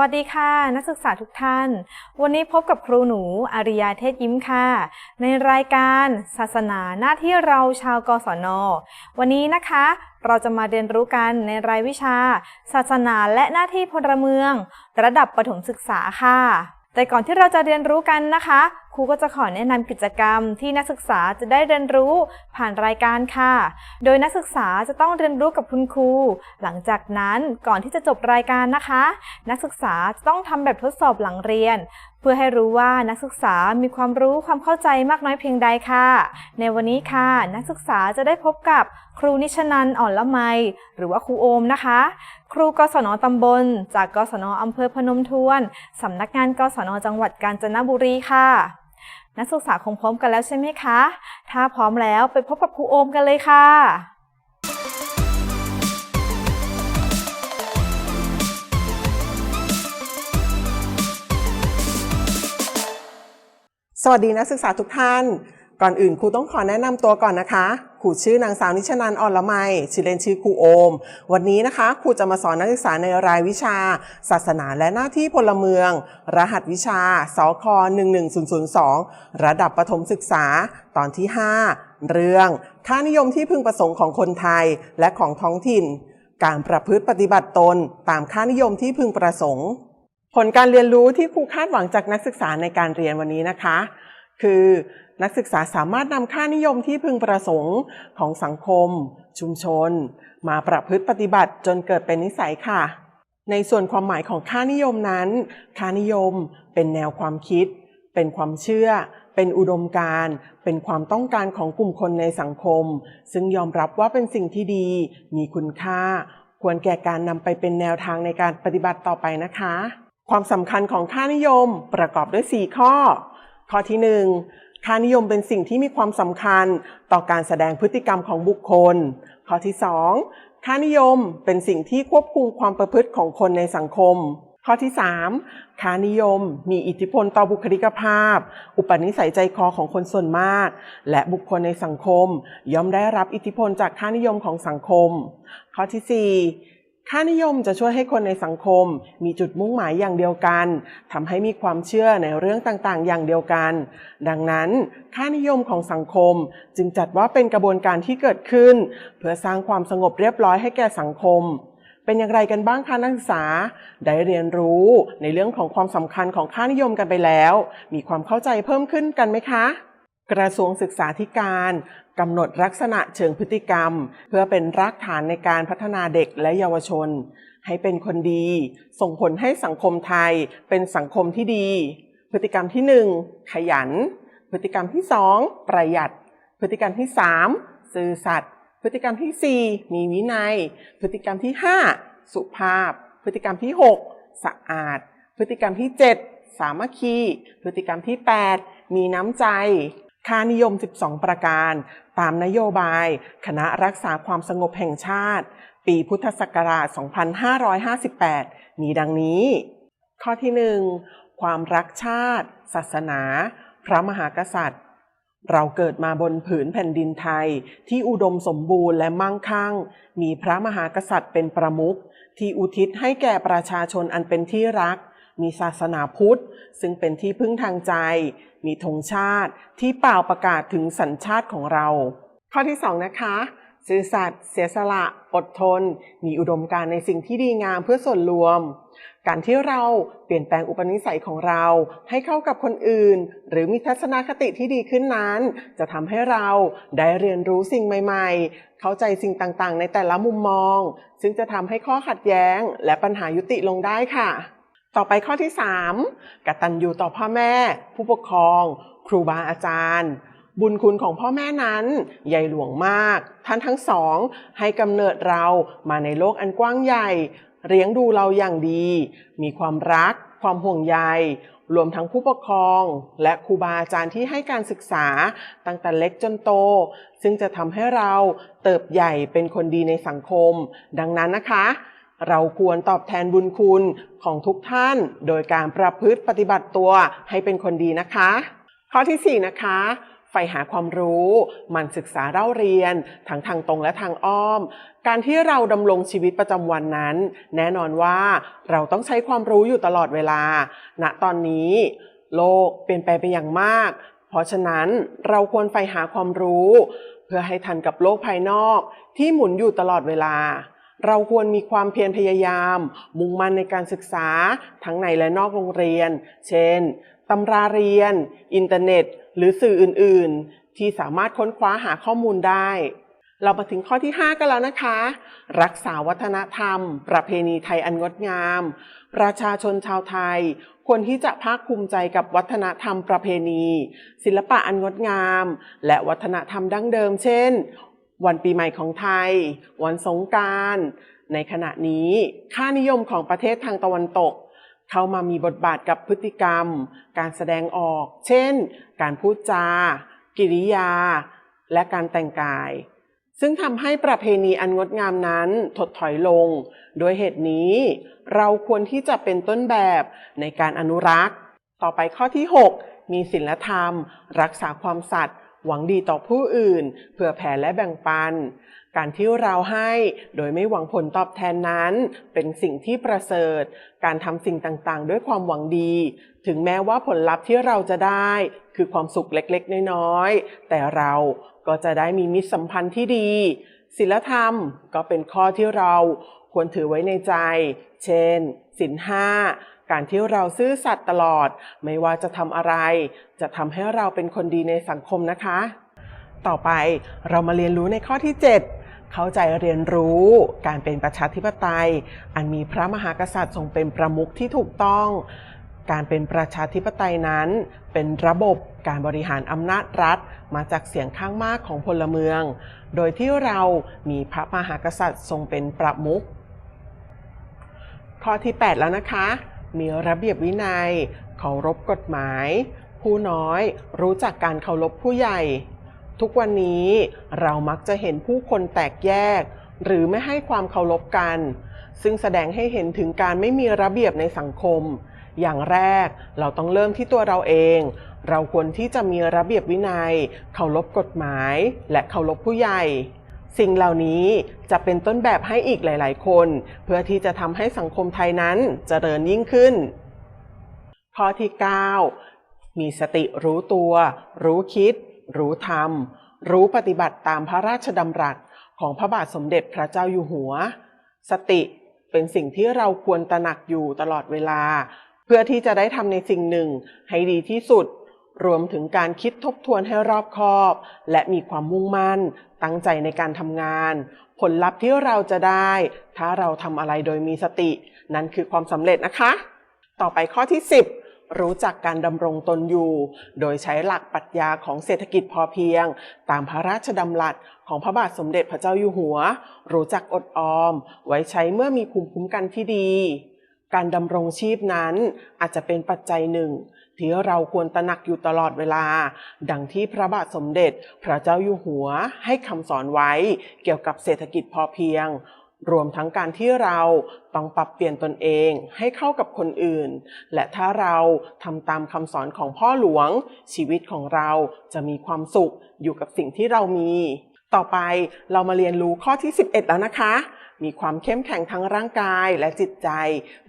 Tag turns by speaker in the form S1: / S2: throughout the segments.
S1: วัสดีค่ะ นักศึกษาทุกท่าน วันนี้พบกับครูหนูอาริยาเทศยิ้มค่ะ ในรายการศาสนาหน้าที่เราชาวกศน วันนี้นะคะ เราจะมาเรียนรู้กันในรายวิชา ศาสนาและหน้าที่พลเมือง ระดับประถมศึกษาค่ะ แต่ก่อนที่เราจะเรียนรู้กันนะคะ รูก็จะขอแนะนำกิจกรรมที่นักศึกษาจะได้เรียนรู้ผ่านรายการค่ะ โดยนักศึกษาจะต้องเรียนรู้กับคุณครู หลังจากนั้นก่อนที่จะจบรายการนะคะ นักศึกษาจะต้องทำแบบทดสอบหลังเรียน เพื่อให้รู้ว่านักศึกษามีความรู้ความเข้าใจมากน้อยเพียงใดค่ะ ในวันนี้ค่ะ นักศึกษาจะได้พบกับครูนิชนันอ่อนละไม หรือว่าครูโอมนะคะ ครูกศนตำบล จากกศนอำเภอพนมทวนสำนักงานกศนจังหวัดกาญจนบุรีค่ะ นักศึกษาคงพร้อมกันแล้วใช่ไหมคะ ถ้าพร้อมแล้วไปพบกับครูโอมกันเลยค่ะ
S2: สวัสดีนักศึกษาทุกท่าน ก่อนอื่นครูต้องขอแนะนำตัวก่อนนะคะครูชื่อนางสาวนิชนันอ่อนละไมชื่อเล่นชื่อครูโอม วันนี้นะคะครูจะมาสอนนักศึกษาในรายวิชา ศาสนาและหน้าที่พลเมือง รหัสวิชาสค11002 ระดับประถมศึกษาตอนที่ 5 เรื่อง ค่านิยมที่พึงประสงค์ของคนไทยและของท้องถิ่น การประพฤติปฏิบัติตน ตามค่านิยมที่พึงประสงค์ ผลการเรียนรู้ที่ครูคาดหวังจากนักศึกษาในการเรียนวันนี้นะคะ คือนักศึกษาสามารถนำค่านิยมที่พึงประสงค์ของสังคม ชุมชน มาประพฤติปฏิบัติจนเกิดเป็นนิสัยค่ะ ในส่วนความหมายของค่านิยมนั้น ค่านิยมเป็นแนวความคิด เป็นความเชื่อ เป็นอุดมการณ์เป็นความต้องการของกลุ่มคนในสังคม ซึ่งยอมรับว่าเป็นสิ่งที่ดี มีคุณค่า ควรแก่การนำไปเป็นแนวทางในการปฏิบัติต่อไปนะคะ ความสำคัญของค่านิยมประกอบด้วย 4 ข้อ ข้อที่ 1 ค่านิยมเป็นสิ่งที่มีความสำคัญต่อการแสดงพฤติกรรมของบุคคล ข้อที่ 2 ค่านิยมเป็นสิ่งที่ควบคุมความประพฤติของคนในสังคม ข้อที่ 3 ค่านิยมมีอิทธิพลต่อบุคลิกภาพ อุปนิสัยใจคอของคนส่วนมาก และบุคคลในสังคม ย่อมได้รับอิทธิพลจากค่านิยมของสังคม ข้อที่ 4 ค่านิยมจะช่วยให้คนในสังคม มีจุดมุ่งหมายอย่างเดียวกันทำให้มีความเชื่อในเรื่องต่างๆ อย่างเดียวกัน ดังนั้น ค่านิยมของสังคมจึงจัดว่าเป็นกระบวนการที่เกิดขึ้น เพื่อสร้างความสงบเรียบร้อยให้แก่สังคม เป็นอย่างไรกันบ้างคะนักศึกษา ได้เรียนรู้ในเรื่องของความสำคัญของค่านิยมกันไปแล้ว มีความเข้าใจเพิ่มขึ้นกันไหมคะกระทรวงศึกษาธิการ กำหนดลักษณะเชิงพฤติกรรม เพื่อเป็นรากฐานในการพัฒนาเด็กและเยาวชน ให้เป็นคนดี ส่งผลให้สังคมไทยเป็นสังคมที่ดี พฤติกรรมที่ 1 ขยัน พฤติกรรมที่ 2 ประหยัด พฤติกรรมที่ 3 ซื่อสัตย์พฤติกรรมที่ 4 มีวินัย พฤติกรรมที่ 5 สุภาพ พฤติกรรมที่ 6 สะอาด พฤติกรรมที่ 7 สามัคคี พฤติกรรมที่ 8 มีน้ำใจ ค่านิยม 12 ประการ ตามนโยบาย คณะรักษาความสงบแห่งชาติ ปีพุทธศักราช 2558 มีดังนี้ ข้อที่ 1 ความรักชาติ ศาสนา พระมหากษัตริย์ เราเกิดมาบนผืนแผ่นดินไทย ที่อุดมสมบูรณ์และมั่งคั่ง มีพระมหากษัตริย์เป็นประมุขที่อุทิศให้แก่ประชาชนอันเป็นที่รัก มีศาสนาพุทธ ซึ่งเป็นที่พึ่งทางใจ มีธงชาติที่เป่าประกาศถึงสัญชาติของเรา ข้อที่ 2 นะคะซื่อสัตย์เสียสละ อดทน มีอุดมการณ์ในสิ่งที่ดีงามเพื่อส่วนรวม การที่เราเปลี่ยนแปลงอุปนิสัยของเรา ให้เข้ากับคนอื่น หรือมีทัศนคติที่ดีขึ้นนั้น จะทำให้เราได้เรียนรู้สิ่งใหม่ ๆ เข้าใจสิ่งต่างๆ ในแต่ละมุมมอง ซึ่งจะทำให้ข้อขัดแย้ง และปัญหายุติลงได้ค่ะ ต่อไปข้อที่ 3กตัญญูต่อพ่อแม่ ผู้ปกครอง ครูบาอาจารย์ บุญคุณของพ่อแม่นั้น ใหญ่หลวงมาก ท่านทั้งสอง ให้กำเนิดเรามาในโลกอันกว้างใหญ่เลี้ยงดูเราอย่างดี มีความรัก ความห่วงใย รวมทั้งผู้ปกครอง และครูบาอาจารย์ที่ให้การศึกษาตั้งแต่เล็กจนโต ซึ่งจะทำให้เราเติบใหญ่เป็นคนดีในสังคม ดังนั้นนะคะ เราควรตอบแทนบุญคุณของทุกท่าน โดยการประพฤติปฏิบัติตัวให้เป็นคนดีนะคะ ข้อทีสี่ 4 นะคะใฝ่หาความรู้มันศึกษาเล่าเรียนทั้งทางตรงและทางอ้อม การที่เราดำรงชีวิตประจำวันนั้น แน่นอนว่าเราต้องใช้ความรู้อยู่ตลอดเวลา ณตอนนี้ โลกเปลี่ยนแปลงไปอย่างมาก เพราะฉะนั้นเราควรใฝ่หาความรู้ เพื่อให้ทันกับโลกภายนอกที่หมุนอยู่ตลอดเวลา เราควรมีความเพียรพยายาม มุ่งมั่นในการศึกษาทั้งในและนอกโรงเรียน เช่นตำราเรียน อินเทอร์เน็ต หรือสื่ออื่น ๆ ที่สามารถค้นคว้าหาข้อมูลได้ เรามาถึงข้อที่ 5 กันแล้วนะคะ รักษาวัฒนธรรม ประเพณีไทยอันงดงาม ประชาชนชาวไทย ควรที่จะภาคภูมิใจกับวัฒนธรรมประเพณี ศิลปะอันงดงาม และวัฒนธรรมดั้งเดิม เช่น วันปีใหม่ของไทย วันสงการ ในขณะนี้ค่านิยมของประเทศทางตะวันตก เข้ามามีบทบาทกับพฤติกรรม การแสดงออก เช่น การพูดจา กิริยา และการแต่งกาย ซึ่งทำให้ประเพณีอันงดงามนั้นถดถอยลง โดยเหตุนี้ เราควรที่จะเป็นต้นแบบในการอนุรักษ์ ต่อไปข้อที่ 6 มีศีลธรรม รักษาความสัตย์ หวังดีต่อผู้อื่น เพื่อแผ่และแบ่งปัน การที่เราให้โดยไม่หวังผลตอบแทนนั้น เป็นสิ่งที่ประเสริฐ การทำสิ่งต่างๆ ด้วยความหวังดี ถึงแม้ว่าผลลัพธ์ที่เราจะได้ คือความสุขเล็กๆ น้อยๆ แต่เราก็จะได้มีมิตรสัมพันธ์ที่ดีศีลธรรมก็เป็นข้อที่เราควรถือไว้ในใจ เช่นศีลห้า การที่เราซื่อสัตย์ตลอด ไม่ว่าจะทำอะไร จะทำให้เราเป็นคนดีในสังคมนะคะ ต่อไปเรามาเรียนรู้ในข้อที่ 7 เข้าใจเรียนรู้การเป็นประชาธิปไตย อันมีพระมหากษัตริย์ทรงเป็นประมุขที่ถูกต้อง การเป็นประชาธิปไตยนั้น เป็นระบบการบริหารอำนาจรัฐมาจากเสียงข้างมากของพลเมือง โดยที่เรามีพระมหากษัตริย์ทรงเป็นประมุขข้อที่ 8 แล้วนะคะ มีระเบียบวินัย เคารพกฎหมาย ผู้น้อยรู้จักการเคารพผู้ใหญ่ ทุกวันนี้เรามักจะเห็นผู้คนแตกแยก หรือไม่ให้ความเคารพกัน ซึ่งแสดงให้เห็นถึงการไม่มีระเบียบในสังคม อย่างแรกเราต้องเริ่มที่ตัวเราเอง เราควรที่จะมีระเบียบวินัย เคารพกฎหมาย และเคารพผู้ใหญ่ สิ่งเหล่านี้จะเป็นต้นแบบให้อีกหลาย ๆ คน เพื่อที่จะทำให้สังคมไทยนั้นเจริญยิ่งขึ้น ข้อที่ 9 มีสติรู้ตัว รู้คิด รู้ทำรู้ปฏิบัติตามพระราชดำรัสของพระบาทสมเด็จพระเจ้าอยู่หัว สติเป็นสิ่งที่เราควรตระหนักอยู่ตลอดเวลา เพื่อที่จะได้ทำในสิ่งหนึ่งให้ดีที่สุดรวมถึงการคิดทบทวนให้รอบคอบ และมีความมุ่งมั่น ตั้งใจในการทำงาน ผลลัพธ์ที่เราจะได้ ถ้าเราทำอะไรโดยมีสติ นั่นคือความสำเร็จนะคะ ต่อไปข้อที่ 10 รู้จักการดำรงตนอยู่ โดยใช้หลักปรัชญาของเศรษฐกิจพอเพียง ตามพระราชดำรัสของพระบาทสมเด็จพระเจ้าอยู่หัว รู้จักอดออม ไว้ใช้เมื่อมีภูมิคุ้มกันที่ดี การดำรงชีพนั้นอาจจะเป็นปัจจัยหนึ่ง ที่เราควรตระหนักอยู่ตลอดเวลา ดังที่พระบาทสมเด็จ พระเจ้าอยู่หัวให้คำสอนไว้เกี่ยวกับเศรษฐกิจพอเพียง รวมทั้งการที่เราต้องปรับเปลี่ยนตนเองให้เข้ากับคนอื่น และถ้าเราทำตามคำสอนของพ่อหลวง ชีวิตของเราจะมีความสุขอยู่กับสิ่งที่เรามี ต่อไปเรามาเรียนรู้ข้อที่ 11 แล้วนะคะมีความเข้มแข็งทั้งร่างกายและจิตใจ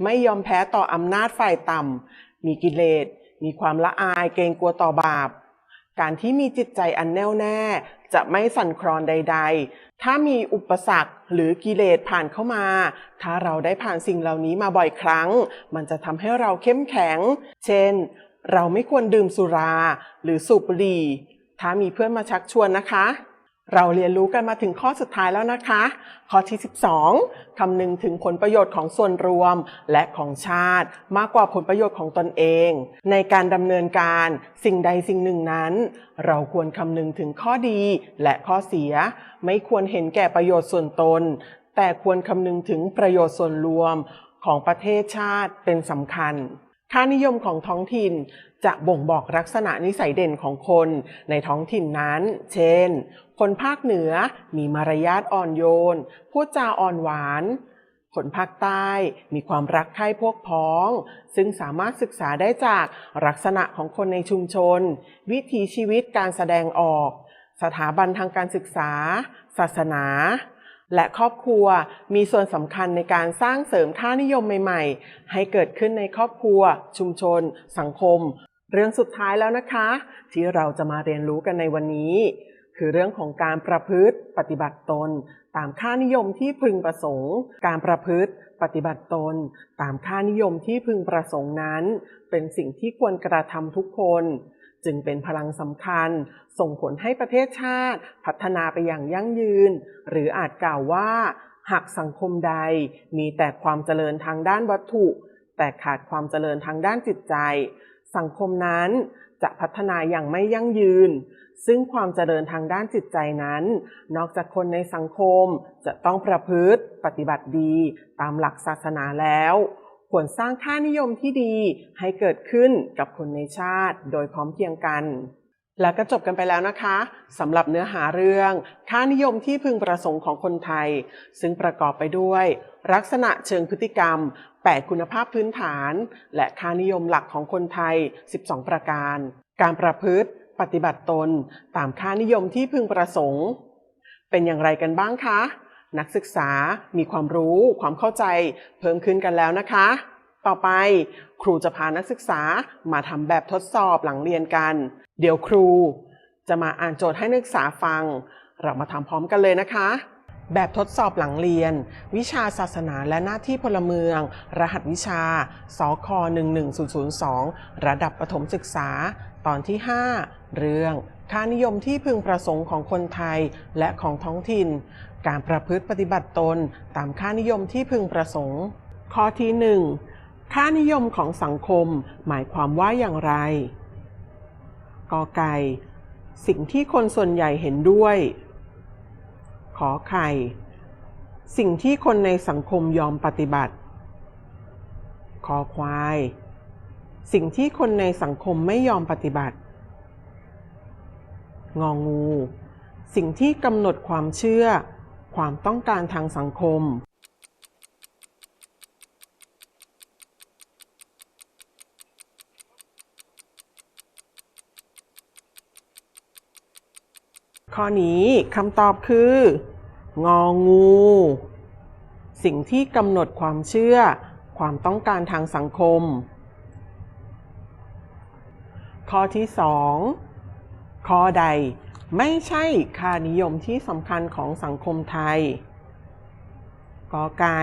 S2: ไม่ยอมแพ้ต่ออำนาจฝ่ายต่ำ มีกิเลส มีความละอายเกรงกลัวต่อบาป การที่มีจิตใจอันแน่วแน่ จะไม่สั่นคลอนใด ๆ ถ้ามีอุปสรรคหรือกิเลสผ่านเข้ามา ถ้าเราได้ผ่านสิ่งเหล่านี้มาบ่อยครั้ง มันจะทำให้เราเข้มแข็ง เช่น เราไม่ควรดื่มสุรา หรือสูบบุหรี่ ถ้ามีเพื่อนมาชักชวนนะคะ เราเรียนรู้กันมาถึงข้อสุดท้ายแล้วนะคะ ข้อที่ 12 คำนึงถึงผลประโยชน์ของส่วนรวมและของชาติ มากกว่าผลประโยชน์ของตนเอง ในการดำเนินการสิ่งใดสิ่งหนึ่งนั้น เราควรคำนึงถึงข้อดีและข้อเสีย ไม่ควรเห็นแก่ประโยชน์ส่วนตน แต่ควรคำนึงถึงประโยชน์ส่วนรวมของประเทศชาติเป็นสำคัญ ค่านิยมของท้องถิ่นจะบ่งบอกลักษณะนิสัยเด่นของคนในท้องถิ่นนั้น เช่น คนภาคเหนือมีมารยาทอ่อนโยน พูดจาอ่อนหวาน คนภาคใต้มีความรักใคร่พวกพ้อง ซึ่งสามารถศึกษาได้จากลักษณะของคนในชุมชน วิถีชีวิตการแสดงออก สถาบันทางการศึกษา ศาสนา และครอบครัวมีส่วนสำคัญในการสร้างเสริมค่านิยมใหม่ ๆ ให้เกิดขึ้นในครอบครัว ชุมชน สังคม เรื่องสุดท้ายแล้วนะคะ ที่เราจะมาเรียนรู้กันในวันนี้ คือเรื่องของการประพฤติปฏิบัติตน ตามค่านิยมที่พึงประสงค์ การประพฤติปฏิบัติตน ตามค่านิยมที่พึงประสงค์นั้น เป็นสิ่งที่ควรกระทำทุกคน จึงเป็นพลังสำคัญ ส่งผลให้ประเทศชาติ พัฒนาไปอย่างยั่งยืน หรืออาจกล่าวว่า หากสังคมใดมีแต่ความเจริญทางด้านวัตถุ แต่ขาดความเจริญทางด้านจิตใจ สังคมนั้นจะพัฒนาอย่างไม่ยั่งยืน ซึ่งความเจริญทางด้านจิตใจนั้น นอกจากคนในสังคมจะต้องประพฤติปฏิบัติดีตามหลักศาสนาแล้ว ควรสร้างค่านิยมที่ดีให้เกิดขึ้นกับคนในชาติ โดยพร้อมเพรียงกัน แล้วก็จบกันไปแล้วนะคะสำหรับเนื้อหาเรื่อง ค่านิยมที่พึงประสงค์ของคนไทย ซึ่งประกอบไปด้วย ลักษณะเชิงพฤติกรรม 8 คุณภาพพื้นฐาน และค่านิยมหลักของคนไทย 12 ประการ การประพฤติ ปฏิบัติตน ตามค่านิยมที่พึงประสงค์ เป็นอย่างไรกันบ้างคะ นักศึกษามีความรู้ความเข้าใจเพิ่มขึ้นกันแล้วนะคะ ต่อไปครูจะพานักศึกษามาทำแบบทดสอบหลังเรียนกัน เดี๋ยวครูจะมาอ่านโจทย์ให้นักศึกษาฟัง เรามาทำพร้อมกันเลยนะคะ แบบทดสอบหลังเรียน วิชาศาสนาและหน้าที่พลเมือง รหัสวิชา สค 11002 ระดับประถมศึกษา ตอนที่ 5 เรื่องค่านิยมที่พึงประสงค์ของคนไทยและของท้องถิ่น การประพฤติปฏิบัติตนตามค่านิยมที่พึงประสงค์ ข้อที่ 1 ค่านิยมของสังคม หมายความว่าอย่างไร กอไก่ สิ่งที่คนส่วนใหญ่เห็นด้วย ขอไข่ สิ่งที่คนในสังคมยอมปฏิบัติ คอควาย สิ่งที่คนในสังคมไม่ยอมปฏิบัติ งองู สิ่งที่กำหนดความเชื่อ ความต้องการทางสังคม ข้อนี้คำตอบคือ งองู สิ่งที่กำหนดความเชื่อ ความต้องการทางสังคม ข้อที่ 2 ข้อใดไม่ใช่ค่านิยมที่สำคัญของสังคมไทยกอไก่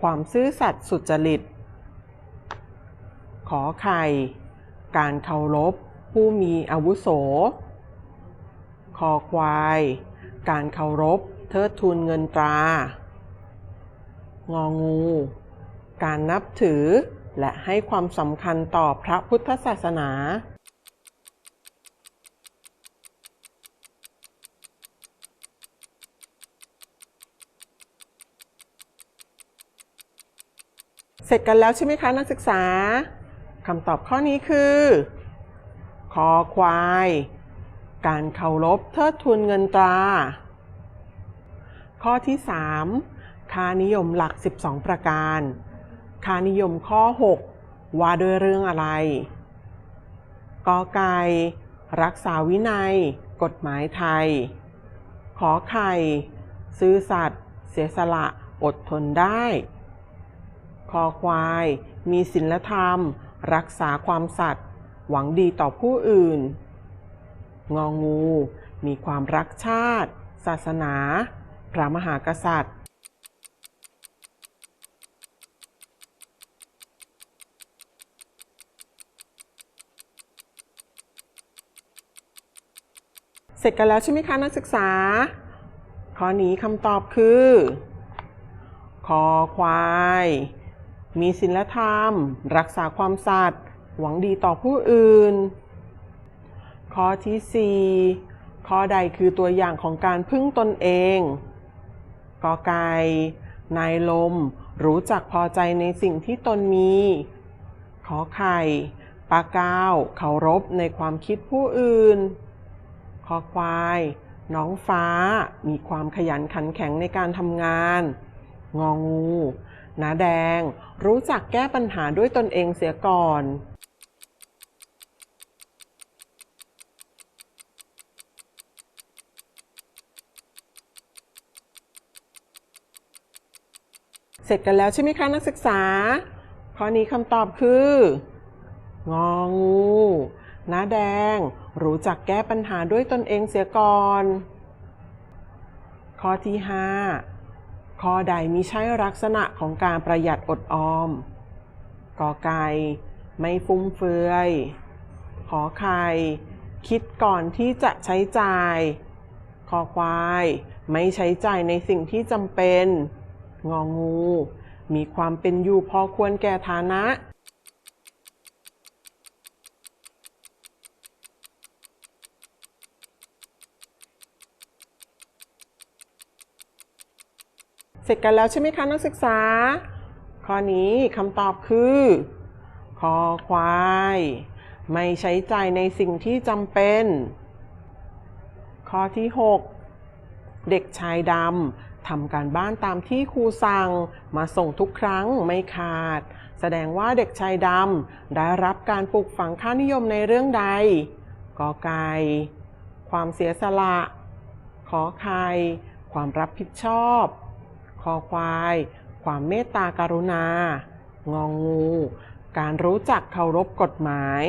S2: ความซื่อสัตย์สุจริต ขอไข่ การเคารพผู้มีอาวุโส คอควาย การเคารพเทิดทูนเงินตรา งองู การนับถือ และให้ความสำคัญต่อพระพุทธศาสนา เสร็จกันแล้วใช่ไหมคะนักศึกษาคำตอบข้อนี้คือคอควาย การเคารพเทิดทูนเงินตรา ข้อที่ 3 ค่านิยมหลัก 12 ประการ ค่านิยมข้อ 6 ว่าด้วยเรื่องอะไร กอไก่รักษาวินัย กฎหมายไทย ขอไข่ ซื่อสัตย์เสียสละอดทนได้ คอควาย มีศีลธรรม รักษาความสัตย์หวังดีต่อผู้อื่น งองู มีความรักชาติ ศาสนา พระมหากษัตริย์ เสร็จกันแล้วใช่ไหมคะนักศึกษา ข้อนี้คำตอบคือคอควาย มีศีลธรรม รักษาความสัตย์หวังดีต่อผู้อื่น ข้อที่4ข้อใดคือตัวอย่างของการพึ่งตนเองกอไก่นายลม รู้จักพอใจในสิ่งที่ตนมี ขอไข่ปลาก้าวเคารพในความคิดผู้อื่น คอควาย น้องฟ้า มีความขยันขันแข็งในการทำงาน งองู นาแดง รู้จักแก้ปัญหาด้วยตนเองเสียก่อนเสร็จกันแล้วใช่ไหมคะนักศึกษา ข้อนี้คำตอบคือ งองู น้าแดง รู้จักแก้ปัญหาด้วยตนเองเสียก่อน ข้อที่ 5 ข้อใดมิใช่ลักษณะของการประหยัดอดออมกอไก่ไม่ฟุ่มเฟือยขอไข่คิดก่อนที่จะใช้จ่าย คอควาย ไม่ใช้จ่ายในสิ่งที่จำเป็น งองู มีความเป็นอยู่พอควรแก่ฐานะ เสร็จกันแล้วใช่ไหมคะนักศึกษา ข้อนี้คำตอบคือคอควาย ไม่ใช้จ่ายในสิ่งที่จำเป็น ข้อที่ 6 เด็กชายดำทำการบ้านตามที่ครูสั่ง มาส่งทุกครั้งไม่ขาด แสดงว่าเด็กชายดำได้รับการปลูกฝังค่านิยมในเรื่องใดกอไก่ความเสียสละ ขอไข่ความรับผิดชอบ อควาย ความเมตตาการุณา งองงู การรู้จักเคารพกฎหมาย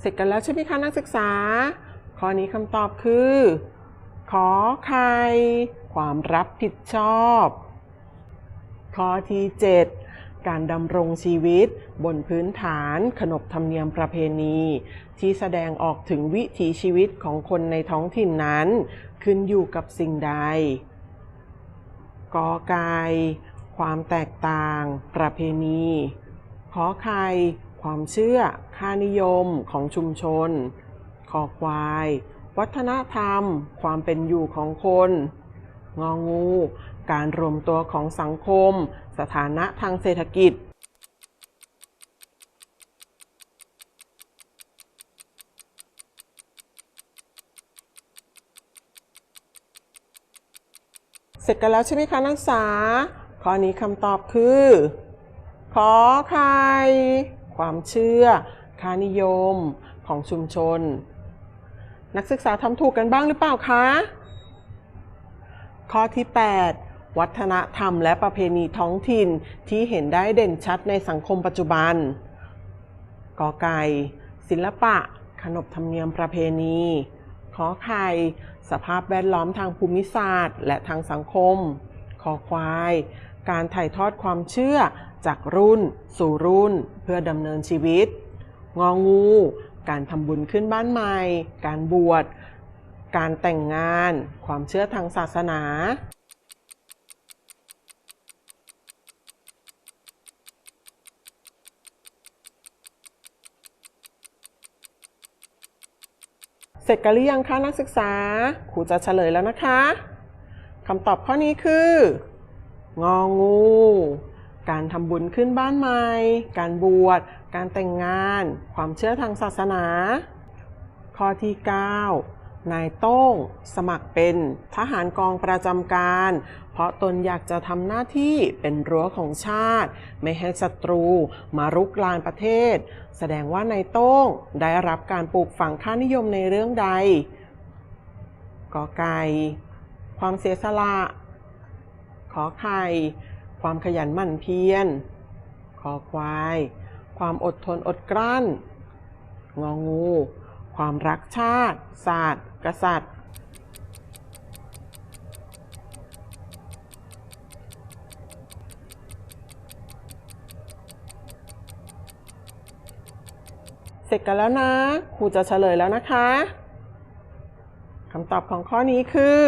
S2: เสร็จกันแล้วใช่ไหมคะนักศึกษา ข้อนี้คำตอบคือ ขอไข่ความรับผิดชอบ ข้อที่ 7 การดำรงชีวิต บนพื้นฐานขนบธรรมเนียมประเพณี ที่แสดงออกถึงวิถีชีวิตของคนในท้องถิ่นนั้น ขึ้นอยู่กับสิ่งใดกอไก่ความแตกต่าง ประเพณีขอไข่ความเชื่อ ค่านิยมของชุมชนคอควาย วัฒนธรรม ความเป็นอยู่ของคน งองู การรวมตัวของสังคม สถานะทางเศรษฐกิจเสร็จกันแล้วใช่ไหมคะนักศึกษา ข้อนี้คำตอบคือ ขอไข่ความเชื่อ ค่านิยมของชุมชน นักศึกษาทำถูกกันบ้างหรือเปล่าคะ ข้อที่ 8 วัฒนธรรมและประเพณีท้องถิ่นที่เห็นได้เด่นชัดในสังคมปัจจุบัน กอไก่ ศิลปะ ขนบธรรมเนียมประเพณีขอไข่สภาพแวดล้อมทางภูมิศาสตร์ และทางสังคม ขอควาย การถ่ายทอดความเชื่อจากรุ่น สู่รุ่น เพื่อดำเนินชีวิต งองู การทำบุญขึ้นบ้านใหม่ การบวช การแต่งงาน ความเชื่อทางศาสนา เสร็จกันหรือยังคะนักศึกษาครูจะเฉลยแล้วนะคะคำตอบข้อนี้คือ งองู การทำบุญขึ้นบ้านใหม่ การบวช การแต่งงาน ความเชื่อทางศาสนา ข้อที่ 9 นายโต้ง สมัครเป็นทหารกองประจำการ เพราะตนอยากจะทำหน้าที่เป็นรั้วของชาติ ไม่ให้ศัตรูมารุกรานประเทศ แสดงว่านายโต้งได้รับการปลูกฝังค่านิยมในเรื่องใดกอไก่ความเสียสละ ขอไข่ ความขยันหมั่นเพียร ขอควาย ความอดทนอดกลั้น งองู ความรักชาติ ศาสตร์ ษัตริย์ เสร็จกันแล้วนะ ครูจะเฉลยแล้วนะคะคำตอบของข้อนี้คือ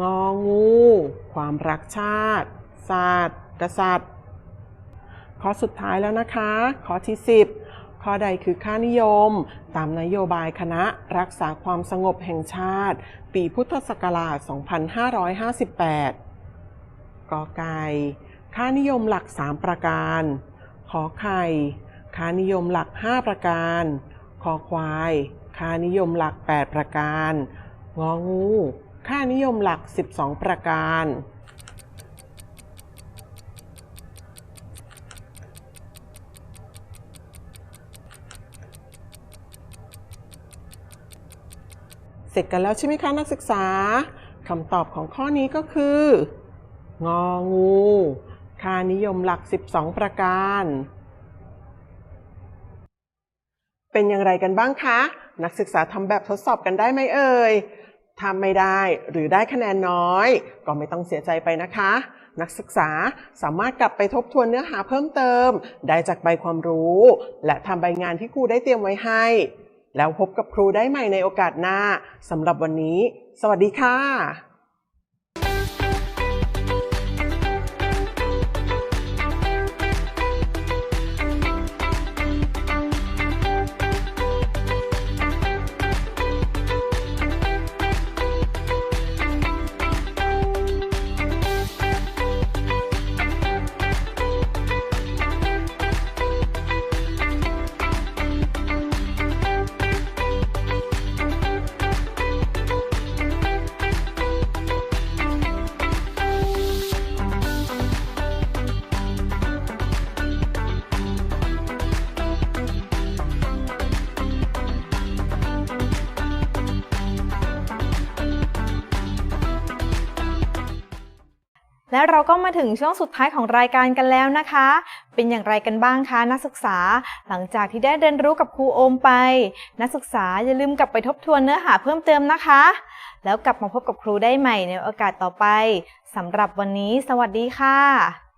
S2: งองู ความรักชาติ ศาสตร์ กษัตริย์ ข้อสุดท้ายแล้วนะคะ ข้อที่ 10 ข้อใดคือค่านิยม ตามนโยบายคณะรักษาความสงบแห่งชาติ ปีพุทธศักราช 2558 กอไก่ ค่านิยมหลัก 3 ประการ ขอไข่ ค่านิยมหลัก 5 ประการ คอควาย ค่านิยมหลัก 8 ประการ งองู ค่านิยมหลัก 12 ประการ เสร็จกันแล้วใช่ไหมคะนักศึกษาคำตอบของข้อนี้ก็คือ งองู ค่านิยมหลัก 12 ประการ เป็นอย่างไรกันบ้างคะ นักศึกษาทำแบบทดสอบกันได้ไหมเอ่ยทำไม่ได้หรือได้คะแนนน้อย ก็ไม่ต้องเสียใจไปนะคะ นักศึกษาสามารถกลับไปทบทวนเนื้อหาเพิ่มเติม ได้จากใบความรู้ และทำใบงานที่ครูได้เตรียมไว้ให้ แล้วพบกับครูได้ใหม่ในโอกาสหน้าสำหรับวันนี้ สวัสดีค่ะ
S1: เราก็มาถึงช่วงสุดท้ายของรายการกันแล้วนะคะ เป็นอย่างไรกันบ้างคะนักศึกษา หลังจากที่ได้เรียนรู้กับครูโอมไป นักศึกษาอย่าลืมกลับไปทบทวนเนื้อหาเพิ่มเติมนะคะ แล้วกลับมาพบกับครูได้ใหม่ในโอกาสต่อไปสำหรับวันนี้ สวัสดีค่ะ